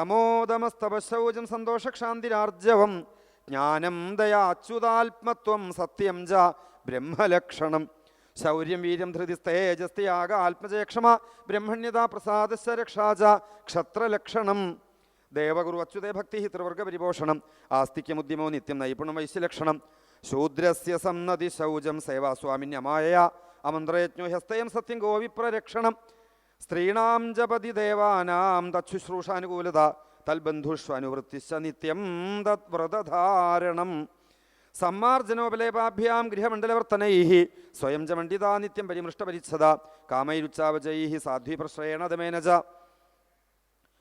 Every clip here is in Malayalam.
ശമോദമസ്തപശൗചം സന്തോഷക്ഷാന്തിരാർജവം. ജ്ഞാനം ദയാച്യുതാത്മത്വം സത്യം ച ബ്രഹ്മലക്ഷണം. ശൗര്യം വീര്യം ധൃതി തേജസ്തിയാഗ ആത്മജയക്ഷമ ബ്രഹ്മണ്യത പ്രസാദസ്യ രക്ഷാ ച ക്ഷത്രലക്ഷണം. ദേവഗുരു അച്യുതേ ഭക്തി ത്രിവർഗ പരിപോഷണം. ആസ്തിക്യമുദ്യമോ നിത്യം നൈപുണം വൈശ്യലക്ഷണം. ശൂദ്രസ്യ സന്നതി ശൗചം സേവാസ്വാമിന്യമായ അമന്ത്രയജ്ഞോ ഹസ്തയം സത്യം ഗോവിപ്രരക്ഷണം. സ്ത്രീണാം ജപതി ദേവാനാം തച്ഛുശ്രൂഷാനുകൂലത തൽബന്ധുഷ്വനുവൃത്തിശ്ച നിത്യം തദ്വ്രതധാരണം സമ്മാർജനോപലേപാഭ്യാം ഗൃഹമണ്ഡലവർത്തനൈ സ്വയം ച നിത്യം പരിമൃഷ്ടപരിച്ഛത കാമൈരുച്ചാവചൈ സാധ്വിപ്രശ്രയേണ ദമേന ച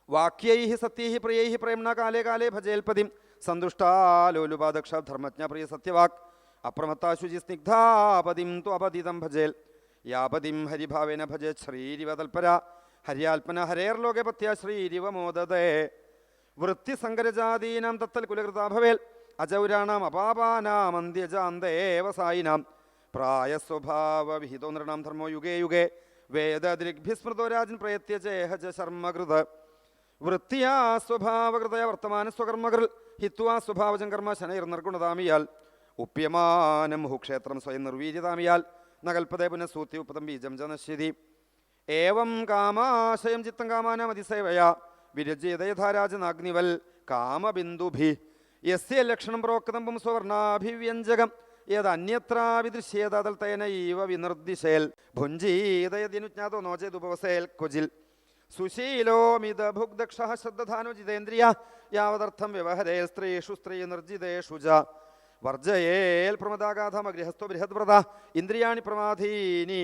വാക്യൈ സത്യൈ പ്രിയൈ പ്രേംണ കാലേ കാലേ ഭജേൽപതിം സന്തുഷ്ടാലോലുപാദക്ഷ ധർമ്മജ്ഞ പ്രിയ സത്യവാക്. അപ്രമത്താശുചി സ്നിഗ്ധാപതിം ത്വപതിതം ഭജേൽ. യാപതിം ഹരിഭാവേന ഭജ ശ്രീരിവതൽപര. തൽപര ഹര്യാൽപന ഹരേർലോകെ പത്യ ശ്രീരിവ മോദതേ വൃത്തിസങ്കരജാതീനാം തത്തൽ കുലകൃതാഭവേൽ അജൗരാണാം അപാപാനാം അന്ത്യജാന്തേവസായിനാം പ്രായസ്വഭാവവിഹിതോ നൃണാം ധർമ്മോ യുഗേ യുഗേ. വേദദൃഗ്ഭിസ്മൃതോ രാജൻ പ്രയത്യജേഹജ ശർമ്മകൃത്. വൃത്തിയാ സ്വഭാവകൃതയ വർത്തമാന സ്വകർമ്മകൃൽ. ഹിത്വാ സ്വഭാവജം കർമ്മ ശനൈർ നിർഗുണതാമിയാൽ. ഉപ്യമാനം ഹുക്ഷേത്രം സ്വയം നിർവീര്യതാമിയാൽ. നകൽപ്പതേ പുനഃസൂത്തി ഉപ്പതം ബീജം ജ നശ്യതി ഏവം കാമാശയം ചിത്തം കാമാനാം അതിസേവയാ വിരജ്യതയഥാരാജനാഗ്നിവൽ കാമബിന്ദുഭി. യസ്യ ലക്ഷണം പ്രോക്തം പും സുവർണാഭിവ്യഞ്ജകം യദന്യത്രാവിദൃശ്യേത തൽത്തേനൈവ വിനിർദിശേൽ ഭുഞ്ജീതയതിനുജ്ഞാതോ നോചേതുപവസേൽ കുജിൽ. സുശീലോമിത ഭുഗ്ദക്ഷ ശ്രദ്ധാനോ ജിതേന്ദ്രിയ. യാവതർത്ഥം വ്യവഹരേ സ്ത്രീഷു സ്ത്രീ നിർജിതേഷു ച വർജയേൽ പ്രമദാഗാധമഗൃഹസ്ഥോ ബൃഹദ്വ്രത ഇന്ദ്രിയാണി പ്രമാധീനി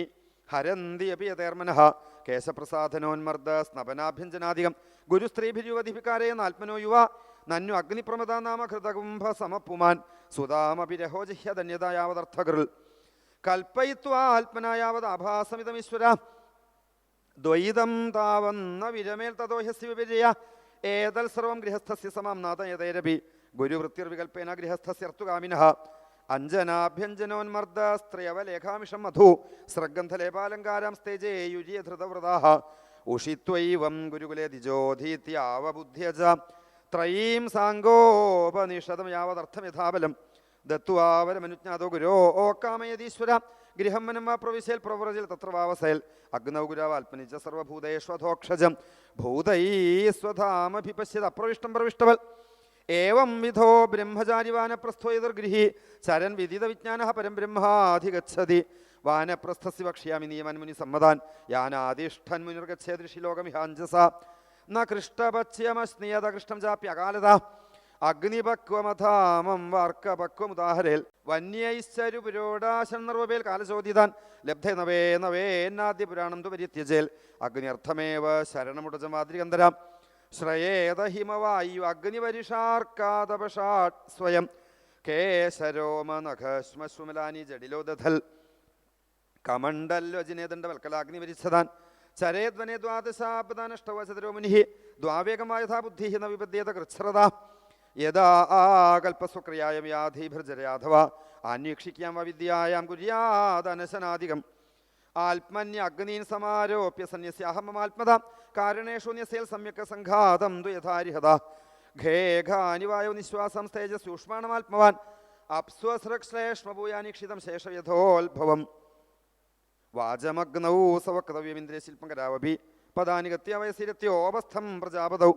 ഹരന്തി അപി യതേർമനഃ കേശപ്രസാധനോന്മർദ്ദ സ്നപനാഭ്യഞ്ജനാധികം ഗുരുസ്ത്രീഭിരുവധിപിക്കാരേ നാത്മനോ യുവ നന്നു അഗ്നിപ്രമദ നാമ ഹൃതകുംഭ സമപ്പുമാൻ സുതാമപി രഹോജിഹ്യധന്യത യാവതർത്ഥകൃൽ കൽപ്പയിത്വാത്മനായാവത് ആഭാസമിതമീശ്വര ദ്വൈതം താവന്ന വിരമേൽ തദോഹ്യസ്യ വിപര്യ ഏതൽ സർവം ഗൃഹസ്ഥസ്യ സമാം നാഥയതേരപി ഗുരുവൃത്തിർവികൽപ്പേന ഗൃഹസ്ഥസ്യ അർത്ഥുകാമിനഃ അഞ്ജനാഭ്യഞ്ജനോന്മർദ്ദ സ്ത്രീയവലേഖാമിഷം മധു സ്രഗന്ധലേപാലങ്കാരാം സ്തേജേ യുര്യ ധൃതവ്രതാഃ ഉഷിത്വൈവം ഗുരുകുലേ ദിജോധീത്യാവബുദ്ധ്യജ. ത്രയീം സാങ്കോപനിഷതം യാവതർത്ഥം യഥാബലം ദത്വാവരമനുജ്ഞാതോ ഗുരോ ഓ കാമയതീശ്വര. ഗൃഹം മനം വാ പ്രവിശേൽ പ്രവ്രജിൽ തത്ര വാവസേൽ അഗ്നൗ ഗുരാവാൽപ്പനിച്ച ഭൂതൈ സ്വധാമഭിപശ്യത്. അപ്രവിഷ്ടം പ്രവിഷ്ടവൽ. ഏവം വിധോ ബ്രഹ്മചാരിവാനപ്രസ്ഥോ എതിർഗൃഹി. ചരൻ വിദിത വിജ്ഞാന പരം ബ്രഹ്മാധിഗച്ഛതി വാനപ്രസ്ഥസ്യ വക്ഷ്യാമി നിയമൻ മുനി സമ്മതാൻ. യാനാദിഷ്ഠൻ മുനിർഗച്ഛേദൃഷി ലോകമിഹാഞ്ജസ ന കൃഷ്ടപച്യമസ്നിയത കൃഷ്ടം ചാപ്യകാലത അഗ്നിപക്വമധാമം വാർക്കപക്വമുദാഹരേൽ. വന്യൈശ്വര്യ പുരോടാശൻ നിർവപേൽ കാലചോദിതാൻ. ലബ്ധേ നവേ നവേന്നാദ്യ പുരാണം തു പരിത്യജേൽ. അഗ്നിയർത്ഥമേവ ശരണമുടജമാതിരികന്തരാം ശ്രയേത ഹിമവായു അഗ്നിപരിഷാർക്കാതപഷാട് സ്വയം. കേശരോമനഖശ്മശ്രുമലാനി ജഡിലോ ദധൽ കമണ്ഡല്ലോജിനേതണ്ട വൽക്കലാഗ്നി വരിച്ചതാൻ. ചരേദ്വനെ ദ്വാദശാബ്ദാനഷ്ടവചതരോ മുനി ദ്വാവേഗമായ യഥാ ബുദ്ധി ന വിപദ്യേത കൃച്ഛ്രത. യഥാ ആകൽപ്പസ്വക്രിയായം യാധീഭർജരയാധവ അന്വേഷിക്കാം വിദ്യായാം കുര്യാദനശനാധികം ആത്മന്യ അഗ്നീൻ സമാരോപ്യ സന്യസ്യാഹമമാത്മത കാരണേഷു ന്യസേൽ സമ്യക് സംഘാതം ദ്വയഥാരിഹത യഥാരിഹത. ഘേഘാനിവായോ നിശ്വാസം തേജ സൂക്ഷ്മാണമാത്മവാൻ അപ്സ്വസൃക്ശ്ലേഷ്മഭൂയാനിക്ഷിതം ശേഷയഥോത്ഭവം വാചമഗ്നൗ സവക്തവ്യമിന്ദ്രിയ ശില്പങ്കരാവഭി. പദാനി ഗത്യ വയസ്സിരത്യോപസ്ഥം പ്രജാപതൗ.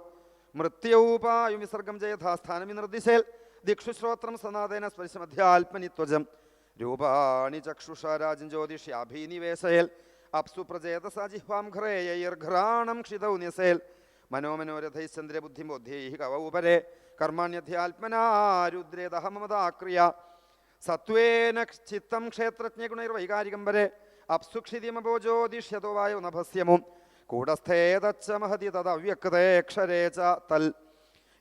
മൃത്യൗപായു വിസർഗം ജയഥാസ്ഥാനമി നിർദ്ദിശേൽ ദിക്ഷുശ്രോത്രം സനാതേന സ്പർശമധ്യാത്മനിത്വജം. രൂപാണി ചക്ഷുഷ രാജൻ ജ്യോതിഷ്യാഭീനിവേശയേൽ അപ്സു പ്രചേതസാ ഘ്രേയൈർഘ്രാണം ക്ഷിതൗ ന്യസേൽ മനോമനോരഥൈശ്ചന്ദ്രബുദ്ധി ബോധ്യൈ കവൗപരെ കർമാണ്യധ്യാത്മനാരുദ്രേദഹമതാക്രിയ സത്വേന ചിത്തം ക്ഷേത്രജ്ഞഗുണൈർവൈകാരികം വരെ. അപ്സുക്ഷിതിമബോജോദിഷ്യതോ വായോ നഭസ്യമോ. കൂടസ്ഥേതച്ച മഹതി തദവ്യക്തേക്ഷരേ ച തൽ.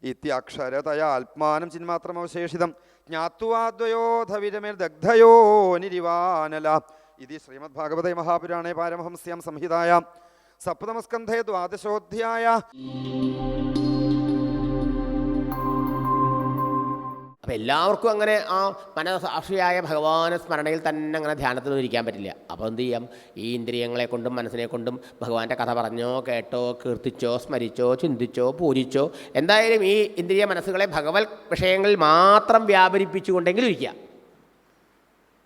ഇത്യക്ഷരതയാത്മാനം ചിന്മാത്രമവശേഷിതം ജ്ഞാത്വാദ്വയോധവിരമേൽ ദഗ്ധയോ നിരിവാനല. ഇതി ശ്രീമദ് ഭാഗവതേ മഹാപുരാണേ പാരമഹംസ്യം സംഹിതായ. സപ്തമസ്കന്ധേ ദ്വാദശോധ്യായ. അപ്പോൾ എല്ലാവർക്കും അങ്ങനെ ആ മനസാക്ഷിയായ ഭഗവാനെ സ്മരണയിൽ തന്നെ അങ്ങനെ ധ്യാനത്തിൽ ഇരിക്കാൻ പറ്റില്ല. അപ്പോൾ എന്ത് ചെയ്യാം? ഈ ഇന്ദ്രിയങ്ങളെ കൊണ്ടും മനസ്സിനെ കൊണ്ടും ഭഗവാന്റെ കഥ പറഞ്ഞോ കേട്ടോ കീർത്തിച്ചോ സ്മരിച്ചോ ചിന്തിച്ചോ പൂജിച്ചോ എന്തായാലും ഈ ഇന്ദ്രിയ മനസ്സുകളെ ഭഗവത് വിഷയങ്ങളിൽ മാത്രം വ്യാപരിപ്പിച്ചുകൊണ്ടെങ്കിലും ഇരിക്കുക.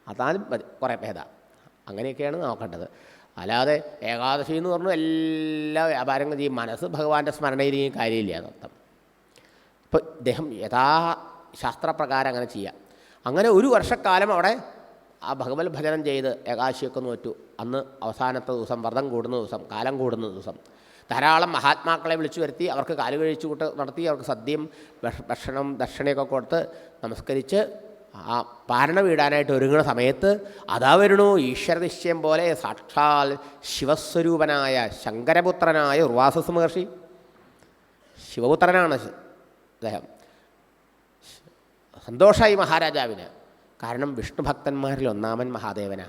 അതാലും കുറേ ഭേദ. അങ്ങനെയൊക്കെയാണ് നോക്കേണ്ടത്. അല്ലാതെ ഏകാദശി എന്ന് പറഞ്ഞു എല്ലാ വ്യാപാരങ്ങളും ഈ മനസ്സ് ഭഗവാന്റെ സ്മരണയിൽ കാര്യമില്ല അതർത്ഥം ഇപ്പോൾ ഇദ്ദേഹം യഥാ ശാസ്ത്രപ്രകാരം അങ്ങനെ ചെയ്യാം. അങ്ങനെ ഒരു വർഷക്കാലം അവിടെ ആ ഭഗവത് ഭജനം ചെയ്ത് ഏകാശിയൊക്കെ നോറ്റു. അന്ന് അവസാനത്തെ ദിവസം വ്രതം കൂടുന്ന ദിവസം കാലം കൂടുന്ന ദിവസം. ധാരാളം മഹാത്മാക്കളെ വിളിച്ചു വരുത്തി അവർക്ക് കാൽ കഴിച്ചു കൂട്ട് നടത്തി അവർക്ക് സദ്യയും ഭക്ഷണം ദക്ഷിണയൊക്കെ കൊടുത്ത് നമസ്കരിച്ച് ആ പാരണ വീടാനായിട്ട് ഒരുങ്ങുന്ന സമയത്ത് അതാ വരണു ഈശ്വരനിശ്ചയം പോലെ സാക്ഷാൽ ശിവസ്വരൂപനായ ശങ്കരപുത്രനായ ഉർവാസസ് മഹർഷി. ശിവപുത്രനാണ് അദ്ദേഹം. സന്തോഷമായി മഹാരാജാവിന്. കാരണം വിഷ്ണു ഭക്തന്മാരിൽ ഒന്നാമൻ മഹാദേവനാ.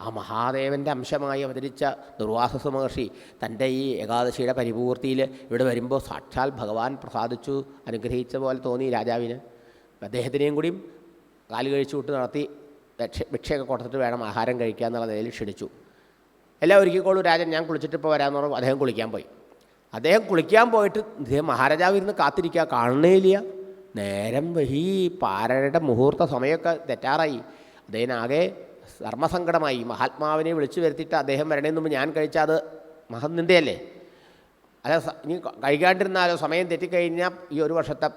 ആ മഹാദേവന്റെ അംശമായി അവതരിച്ച ദുർവാസസ മഹർഷി തന്റെ ഈ ഏകാദശിയുടെ പരിപൂർത്തിയിൽ ഇവിടെ വരുമ്പോൾ സാക്ഷാൽ ഭഗവാൻ പ്രസാദിച്ചു അനുഗ്രഹിച്ച പോലെ തോന്നി രാജാവിന്. അദ്ദേഹത്തിനെയും കൂടിയും കാൽ കഴിച്ചു വിട്ട് നടത്തി ഭിക്ഷയൊക്കെ കൊടുത്തിട്ട് വേണം ആഹാരം കഴിക്കുക എന്നുള്ള നിലയിൽ ക്ഷണിച്ചു. എല്ലാം ഒരുക്കിക്കോളൂ രാജൻ ഞാൻ കുളിച്ചിട്ട് ഇപ്പോൾ വരാമെന്ന് പറഞ്ഞു അദ്ദേഹം കുളിക്കാൻ പോയി. അദ്ദേഹം കുളിക്കാൻ പോയിട്ട് മഹാരാജാവ് ഇരുന്ന് കാത്തിരിക്കുക കാണണേ ഇല്ല. നേരം ഈ പാരയുടെ മുഹൂർത്ത സമയമൊക്കെ തെറ്റാറായി. അദ്ദേഹനാകെ ധർമ്മസങ്കടമായി മഹാത്മാവിനെ വിളിച്ചു വരുത്തിയിട്ട് അദ്ദേഹം വരണേന്ന് മുമ്പ് ഞാൻ കഴിച്ചാൽ അത് മഹനിന്ദയല്ലേ അല്ല ഇനി കഴിക്കാണ്ടിരുന്നാലോ? സമയം തെറ്റിക്കഴിഞ്ഞാൽ ഈ ഒരു വർഷത്തെ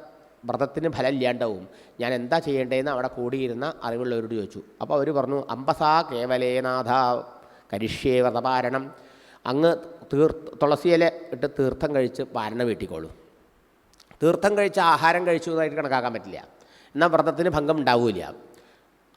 വ്രതത്തിന് ഫലം ഇല്ലാണ്ടാവും ഞാൻ എന്താ ചെയ്യേണ്ടതെന്ന് അവിടെ കൂടിയിരുന്ന അറിവുള്ളവരോട് ചോദിച്ചു. അപ്പോൾ അവർ പറഞ്ഞു അമ്പസാ കേവലേനാഥ കരിഷ്യേ വ്രതപാരണം. അങ്ങ് തീർ തുളസിയില ഇട്ട് തീർത്ഥം കഴിച്ച് പാരണ വീട്ടിക്കോളൂ. തീർത്ഥം കഴിച്ച ആഹാരം കഴിച്ചു എന്നായിട്ട് കണക്കാക്കാൻ പറ്റില്ല. എന്നാൽ വ്രതത്തിന് ഭംഗം ഉണ്ടാവില്ല.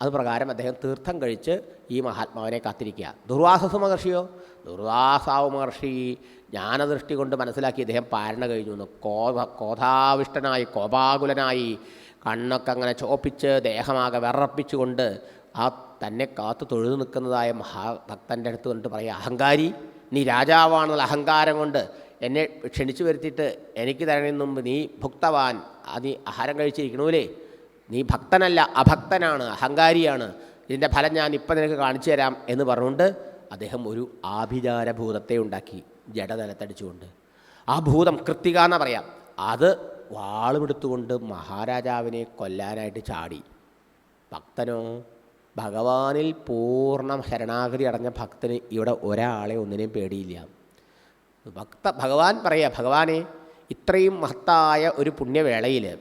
അത് പ്രകാരം അദ്ദേഹം തീർത്ഥം കഴിച്ച് ഈ മഹാത്മാവിനെ കാത്തിരിക്കുക. ദുർവാസസ് മഹർഷിയോ? ദുർവാസാവ് മഹർഷി ജ്ഞാനദൃഷ്ടി കൊണ്ട് മനസ്സിലാക്കി അദ്ദേഹം പാരണ കഴിഞ്ഞു എന്ന് കോപ കോധാവിഷ്ടനായി കോപാകുലനായി കണ്ണൊക്കെ അങ്ങനെ ചോപ്പിച്ച് ദേഹമാകെ വിറപ്പിച്ചുകൊണ്ട് ആ തന്നെ കാത്തു തൊഴുതു നിൽക്കുന്നതായ മഹാഭക്തന്റെ അടുത്ത് കൊണ്ട് പറയുക അഹങ്കാരി നീ രാജാവാണെന്നുള്ള അഹങ്കാരം കൊണ്ട് എന്നെ ക്ഷണിച്ചു വരുത്തിയിട്ട് എനിക്ക് തരണതിന് മുമ്പ് നീ ഭുക്തവാൻ അത് ആഹാരം കഴിച്ചിരിക്കണൂലേ നീ ഭക്തനല്ല അഭക്തനാണ് അഹങ്കാരിയാണ്. ഇതിന്റെ ഫലം ഞാൻ ഇപ്പം നിനക്ക് കാണിച്ചു തരാം എന്ന് പറഞ്ഞുകൊണ്ട് അദ്ദേഹം ഒരു ആഭിചാര ആഭിചാരഭൂതത്തെ ഉണ്ടാക്കി ജഡനിലത്തടിച്ചുകൊണ്ട് ആ ഭൂതം കൃത്തിക എന്ന് പറയാം. അത് വാളുമെടുത്തുകൊണ്ട് മഹാരാജാവിനെ കൊല്ലാനായിട്ട് ചാടി. ഭക്തനോ ഭഗവാനിൽ പൂർണ ശരണാഗതി അടഞ്ഞ ഭക്തന് ഇവിടെ ഒരാളെ ഒന്നിനെയും പേടിയില്ല. ഭക്ത ഭഗവാൻ പറയുക ഭഗവാനെ ഇത്രയും മഹത്തായ ഒരു പുണ്യവേളയിൽ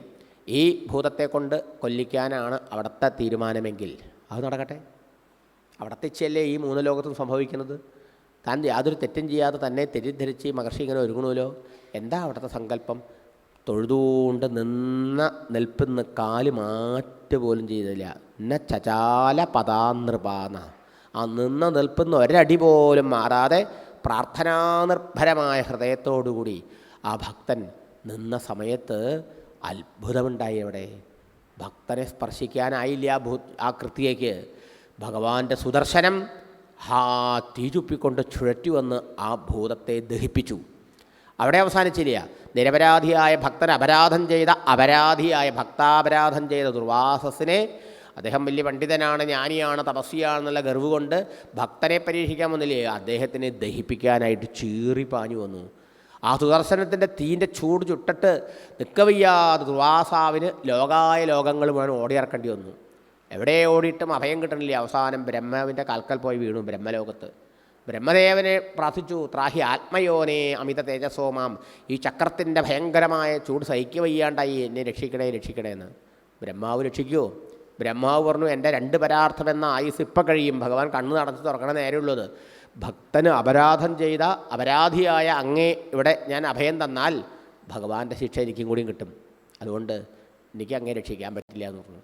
ഈ ഭൂതത്തെ കൊണ്ട് കൊല്ലിക്കാനാണ് അവിടുത്തെ തീരുമാനമെങ്കിൽ അത് നടക്കട്ടെ. അവിടത്തെ ഇച്ഛയല്ലേ ഈ മൂന്ന് ലോകത്തും സംഭവിക്കുന്നത്? താൻ യാതൊരു തെറ്റും ചെയ്യാതെ തന്നെ തെറ്റിദ്ധരിച്ച് മഹർഷി ഇങ്ങനെ ഒരുങ്ങണമല്ലോ എന്താ അവിടുത്തെ സങ്കല്പം? തൊഴുതുകൊണ്ട് നിന്ന നിൽപ്പുന്ന കാൽ മാറ്റുപോലും ചെയ്തില്ല. എന്ന ചചാല പദാനൃപാന ആ നിന്ന നിൽപ്പുന്ന ഒരടി പോലും മാറാതെ പ്രാർത്ഥനാനിർഭരമായ ഹൃദയത്തോടുകൂടി ആ ഭക്തൻ നിന്ന സമയത്ത് അത്ഭുതമുണ്ടായി അവിടെ. ഭക്തനെ സ്പർശിക്കാനായില്ല ആ ഭൂ ആ കൃത്യയ്ക്ക്. ഭഗവാന്റെ സുദർശനം ഹാ തീചുപ്പിക്കൊണ്ട് ചുഴറ്റി വന്ന് ആ ഭൂതത്തെ ദഹിപ്പിച്ചു. അവിടെ അവസാനിച്ചില്ല. നിരപരാധിയായ ഭക്തൻ അപരാധം ചെയ്ത അപരാധിയായ ഭക്താപരാധം ചെയ്ത ദുർവാസസിനെ അദ്ദേഹം വലിയ പണ്ഡിതനാണ് ജ്ഞാനിയാണ് തപസ്വിയാണെന്നുള്ള ഗർവ് കൊണ്ട് ഭക്തനെ പരീക്ഷിക്കാൻ വന്നില്ലേ? അദ്ദേഹത്തിനെ ദഹിപ്പിക്കാനായിട്ട് ചീറി പാഞ്ഞു വന്നു. ആ സുദർശനത്തിന്റെ തീന്റെ ചൂട് ചുട്ടിട്ട് നിൽക്കവയ്യാതെ ദുർവാസാവിന് ലോകായ ലോകങ്ങൾ മുഴുവൻ ഓടിയിറക്കേണ്ടി വന്നു. എവിടെ ഓടിയിട്ടും അഭയം കിട്ടണില്ല. അവസാനം ബ്രഹ്മാവിന്റെ കാൽക്കൽ പോയി വീണു ബ്രഹ്മലോകത്ത്. ബ്രഹ്മദേവനെ പ്രാർത്ഥിച്ചു ത്രാഹി ആത്മയോനെ അമിത തേജസ്സോമാം ഈ ചക്രത്തിന്റെ ഭയങ്കരമായ ചൂട് സഹിക്കുവയ്യാണ്ടായി. എന്നെ രക്ഷിക്കണേ രക്ഷിക്കണേ എന്ന് ബ്രഹ്മാവ് രക്ഷിക്കുമോ ബ്രഹ്മാവ് പറഞ്ഞു എന്റെ രണ്ട് പരാർത്ഥം എന്ന ആയുസ് ഇപ്പം കഴിയും. ഭഗവാൻ കണ്ണു നടന്ന് തുറക്കണ നേരെയുള്ളത്. ഭക്തന് അപരാധം ചെയ്ത അപരാധിയായ അങ്ങേ ഇവിടെ ഞാൻ അഭയം തന്നാൽ ഭഗവാന്റെ ശിക്ഷ എനിക്കും കൂടിയും കിട്ടും. അതുകൊണ്ട് എനിക്ക് അങ്ങേ രക്ഷിക്കാൻ പറ്റില്ല എന്ന് പറഞ്ഞു.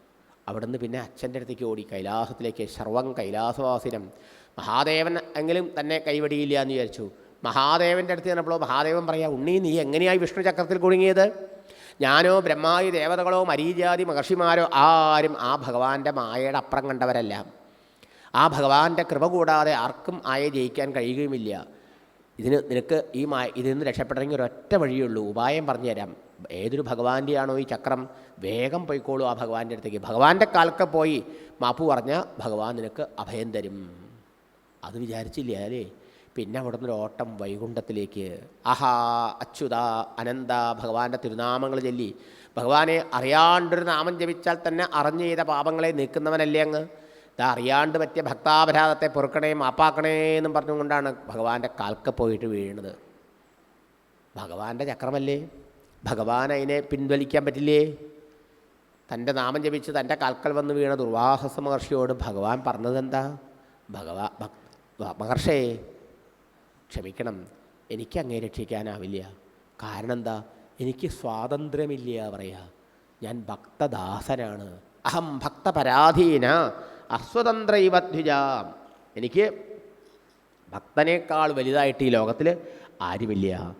അവിടുന്ന് പിന്നെ അച്ഛന്റെ അടുത്തേക്ക് ഓടി. കൈലാസത്തിലേക്ക് സർവം കൈലാസവാസിനം. മഹാദേവൻ എങ്കിലും തന്നെ കൈവടിയില്ല എന്ന് വിചാരിച്ചു. മഹാദേവന്റെ അടുത്ത് ചെന്നപ്പോൾ മഹാദേവൻ പറയാ ഉണ്ണി നീ എങ്ങനെയായി വിഷ്ണു ചക്രത്തിൽ കുടുങ്ങിയത്? ഞാനോ ബ്രഹ്മാതി ദേവതകളോ മരീചാതി മഹർഷിമാരോ ആരും ആ ഭഗവാന്റെ മായയുടെ അപ്പുറം കണ്ടവരല്ല. ആ ഭഗവാന്റെ കൃപ കൂടാതെ ആർക്കും ആയെ ജയിക്കാൻ കഴിയുകയുമില്ല. ഇതിന് നിനക്ക് ഈ മായ ഇതിൽ നിന്ന് രക്ഷപ്പെടണമെങ്കിൽ ഒരൊറ്റ വഴിയുള്ളൂ ഉപായം പറഞ്ഞു തരാം ഏതൊരു ഭഗവാന്റെയാണോ ഈ ചക്രം? വേഗം പോയിക്കോളൂ ആ ഭഗവാന്റെ അടുത്തേക്ക്. ഭഗവാന്റെ കാലൊക്കെ പോയി മാപ്പ് പറഞ്ഞാൽ ഭഗവാൻ നിനക്ക് അഭയം തരും. അത് വിചാരിച്ചില്ല? അല്ലേ പിന്നെ അവിടെ നിന്നൊരു ഓട്ടം വൈകുണ്ഠത്തിലേക്ക്. അഹാ അച്യുത അനന്ത ഭഗവാന്റെ തിരുനാമങ്ങൾ ചൊല്ലി. ഭഗവാനെ അറിയാണ്ടൊരു നാമം ജപിച്ചാൽ തന്നെ അറിഞ്ഞു ചെയ്ത പാപങ്ങളെ നീക്കുന്നവനല്ലേ അങ്ങ്. ഇതാ അറിയാണ്ട് പറ്റിയ ഭക്താപരാധത്തെ പൊറുക്കണേ മാപ്പാക്കണേ എന്നും പറഞ്ഞുകൊണ്ടാണ് ഭഗവാന്റെ കാൽക്ക പോയിട്ട് വീഴുന്നത്. ഭഗവാന്റെ ചക്രമല്ലേ? ഭഗവാൻ അതിനെ പിൻവലിക്കാൻ പറ്റില്ലേ? തന്റെ നാമം ജപിച്ച് തന്റെ കാൽക്കൽ വന്ന് വീണ ദുർവാഹസ മഹർഷിയോട് ഭഗവാൻ പറഞ്ഞതെന്താ? ഭഗവാ മഹർഷേ ക്ഷമിക്കണം. എനിക്ക് അങ്ങേ രക്ഷിക്കാനാവില്ല. കാരണം എന്താ? എനിക്ക് സ്വാതന്ത്ര്യമില്ല പറയാ. ഞാൻ ഭക്തദാസനാണ്. അഹം ഭക്തപരാധീന. അസ്വതന്ത്ര എനിക്ക് ഭക്തനേക്കാൾ വലുതായിട്ട് ഈ ലോകത്തിൽ ആരുമില്ല.